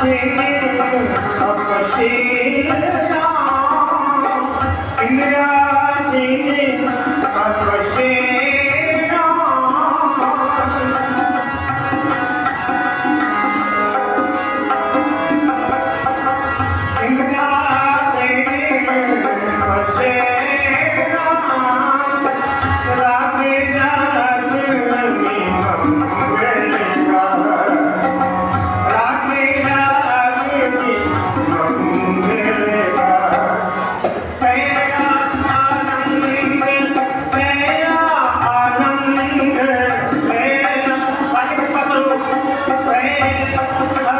Kitty, Gracias.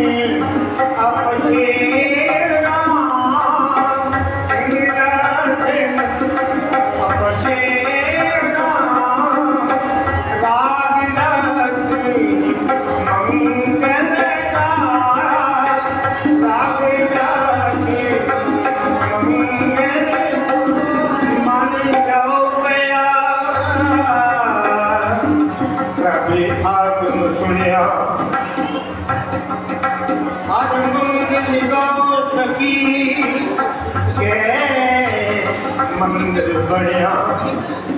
Congress கட்சி